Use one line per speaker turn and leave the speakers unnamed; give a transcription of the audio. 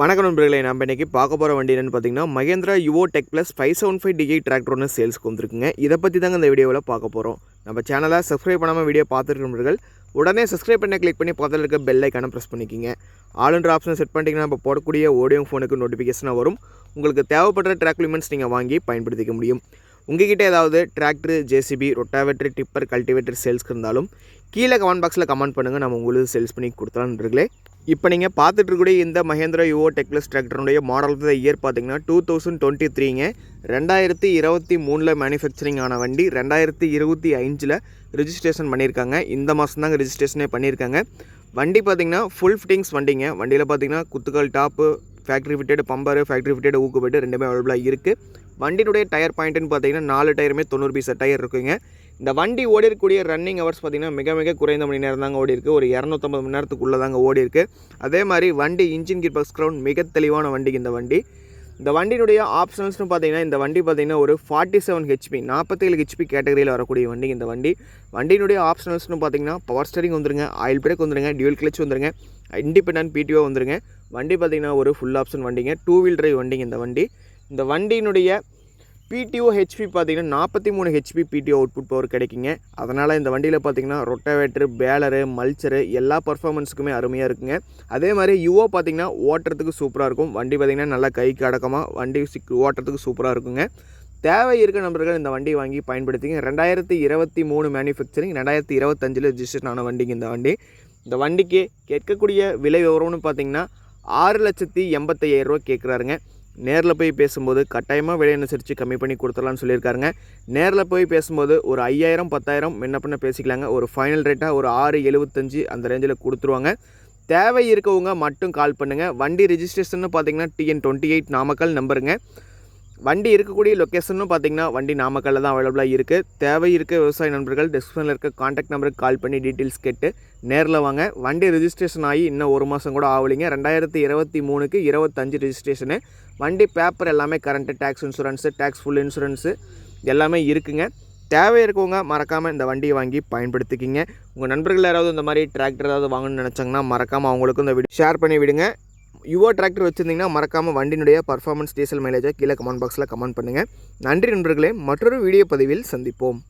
வணக்கம் நண்பர்களே நம்ம இன்றைக்கி பார்க்க போகிற வண்டி என்னென்னு பார்த்தீங்கன்னா Mahindra Yuvo Tech plus five seven five DI tractor ஒன்று சேல்ஸ்க்கு வந்துருக்குங்க. இதை பற்றி தாங்க இந்த வீடியோவில் பார்க்க போகிறோம் நம்ம சேனலை சப்ஸ்கிரைப் பண்ணாமல் வீடியோ பார்த்துட்டு நண்பர்கள் உடனே சப்ஸ்கிரைப் பண்ணி கிளிக் பண்ணி பக்கத்தில் இருக்க பெல் ஐக்கான ப்ரெஸ் பண்ணிக்கிங்க. ஆளுன்ற ஆப்ஷனை செட் பண்ணிட்டீங்கன்னா நம்ம போடக்கூடிய ஓடியோ ஃபோனுக்கு நோட்டிஃபிகேஷனாக வரும். உங்களுக்கு தேவைப்படுற ட்ராக் லிமெண்ட்ஸ் நீங்கள் வாங்கி பயன்படுத்திக்க முடியும். உங்ககிட்ட ஏதாவது tractor JCB rotavator tipper cultivator சேல்ஸ்க்கு இருந்தாலும் கீழே கமெண்ட் பாக்ஸில் கமெண்ட் பண்ணுங்கள் நம்ம உங்களுக்கு சேல்ஸ் பண்ணி கொடுத்தலான்றீங்களே இப்போ நீங்கள் பார்த்துட்டு இருக்கக்கூடிய இந்த மஹேந்திரா யுவோ டெக்லஸ் டிராக்டருடைய மாடல் ஆஃப் த இயர் பார்த்தீங்கன்னா டூ தௌசண்ட் டுவெண்ட்டி த்ரீங்க. ரெண்டாயிரத்தி இருபத்தி மூணில் மேனுஃபேக்சரிங் ஆன வண்டி ரெண்டாயிரத்தி இருபத்தி அஞ்சில் ரிஜிஸ்ட்ரேஷன் பண்ணியிருக்காங்க. இந்த மாதம் தாங்க ரிஜிஸ்ட்ரேஷனே பண்ணியிருக்காங்க. வண்டி பார்த்தீங்கன்னா ஃபுல் ஃபிட்டிங்ஸ் வண்டிங்க. வண்டியில் பார்த்தீங்கன்னா குத்துக்கால் top factory fitted bumper factory fitted ஊக்குப்பட்டு ரெண்டுமே அவைலபிளாக இருக்குது வண்டியினுடைய டயர் பாயிண்ட்டுன்னு பார்த்தீங்கன்னா நாலு டயருமே தொண்ணூறு பீஸ் டயர் இருக்குங்க இந்த வண்டி ஓடி இருக்கக்கூடிய ரன்னிங் ஹவர்ஸ் பார்த்தீங்கன்னா மிக மிக குறைந்த மணி நேரம் தாங்க ஓடி இருக்குது ஒரு இரநூத்தம்பது மணி நேரத்துக்குள்ளே தாங்க ஓடி அதே மாதிரி வண்டி இன்ஜின் கிட் பக்ஸ் க்ரௌண்ட் மிக தெளிவான வண்டிக்கு இந்த வண்டி. இந்த வண்டியினுடைய ஆப்ஷனல்ஸ்னு பார்த்தீங்கன்னா இந்த வண்டி பார்த்தீங்கன்னா ஒரு ஃபார்ட்டி செவன் ஹெச்பி நாற்பத்தேழு ஹெச்பி கேட்டகரியில் வரக்கூடிய வண்டி இந்த வண்டி. வண்டியினுடைய ஆப்ஷனல்ஸ்னு பார்த்தீங்கன்னா பவர் ஸ்டரிங் வந்துருங்க ஆயில் பிரேக் வந்துருங்க டியூல் கிளச் வந்துருங்க இண்டிபெண்டன்ட் பிடிஓ வந்துருங்க. வண்டி பார்த்தீங்கன்னா ஒரு ஃபுல் ஆப்ஷன் வண்டிங்க டூ வீல் டிரைவ் வண்டிங்க இந்த வண்டி. இந்த வண்டியினுடைய பிடிஓ ஹெச்பி பார்த்தீங்கன்னா நாற்பத்தி மூணு ஹெச்பி பிடிஓ அவுட்புட் பவர் கிடைக்குங்க. அதனால் இந்த வண்டியில் பார்த்தீங்கன்னா ரொட்டவேட்ரு பேலரு மல்ச்சரு எல்லா பர்ஃபார்மன்ஸுக்குமே அருமையாக இருக்குங்க. அதே மாதிரி யுவோ பார்த்தீங்கன்னா ஓட்டுறதுக்கு சூப்பராக இருக்கும். வண்டி பார்த்தீங்கன்னா நல்லா கைக்கு அடக்கமாக வண்டி சிக் ஓட்டுறதுக்கு சூப்பராக இருக்குங்க. தேவை இருக்க நபர்கள் இந்த வண்டி வாங்கி பயன்படுத்திங்க ரெண்டாயிரத்தி இருபத்தி மூணு மேனுஃபேக்சரிங் ரெண்டாயிரத்தி இருபத்தஞ்சில் ரிஜிஸ்டர் ஆன வண்டிங்க இந்த வண்டி. இந்த வண்டிக்கு கேட்கக்கூடிய விலை விவரம்னு பார்த்தீங்கன்னா ஆறு லட்சத்தி எண்பத்தையாயிரரூவா கேட்குறாருங்க. நேரில் போய் பேசும்போது கட்டாயமாக விலை அனுசரித்து கம்மி பண்ணி கொடுத்துடலாம்னு சொல்லியிருக்காருங்க. நேரில் போய் பேசும்போது ஒரு ஐயாயிரம் பத்தாயிரம் முன்ன பண்ண பேசிக்கலாங்க. ஒரு ஃபைனல் ரேட்டாக ஒரு ஆறு எழுபத்தஞ்சு அந்த ரேஞ்சில் கொடுத்துருவாங்க. தேவை இருக்கவங்க மட்டும் கால் பண்ணுங்கள் வண்டி ரிஜிஸ்ட்ரேஷன் பார்த்தீங்கன்னா டிஎன் டுவெண்ட்டி எயிட் நாமக்கல் நம்பருங்க வண்டி இருக்கக்கூடிய லொக்கேஷனும் பார்த்தீங்கன்னா வண்டி நாமக்கல்லில் தான் அவைலபிளாக இருக்குது தேவை இருக்க விவசாய நண்பர்கள் டிஸ்கிரிப்ஷனில் இருக்க காண்டாக்ட் நம்பருக்கு கால் பண்ணி டீட்டெயில்ஸ் கேட்டு நேரில் வாங்க. வண்டி ரிஜிஸ்ட்ரேஷன் ஆகி இன்னும் ஒரு மாதம் கூட ஆகலைங்க. ரெண்டாயிரத்தி இருபத்தி மூணுக்கு இருபத்தஞ்சு ரிஜிஸ்ட்ரேஷனு வண்டி பேப்பர் எல்லாமே current tax insurance tax full insurance எல்லாமே இருக்குங்க. தேவை இருக்கவங்க மறக்காமல் இந்த வண்டியை வாங்கி பயன்படுத்திக்கிங்க. உங்கள் நண்பர்கள் யாராவது இந்த மாதிரி டிராக்டர் ஏதாவது வாங்கணும்னு நினச்சாங்கன்னா மறக்காமல் அவங்களுக்கும் இந்த வீடியோ ஷேர் பண்ணி விடுங்க. யுவா டிராக்டர் வச்சுருந்தீங்கன்னா மறக்காமல் வண்டியினுடைய பர்ஃபார்மன்ஸ் டீசல் மைலேஜை கீழே கமெண்ட் பாக்ஸில் கமெண்ட் பண்ணுங்கள் நன்றி நண்பர்களே மற்றொரு வீடியோ பதிவில் சந்திப்போம்.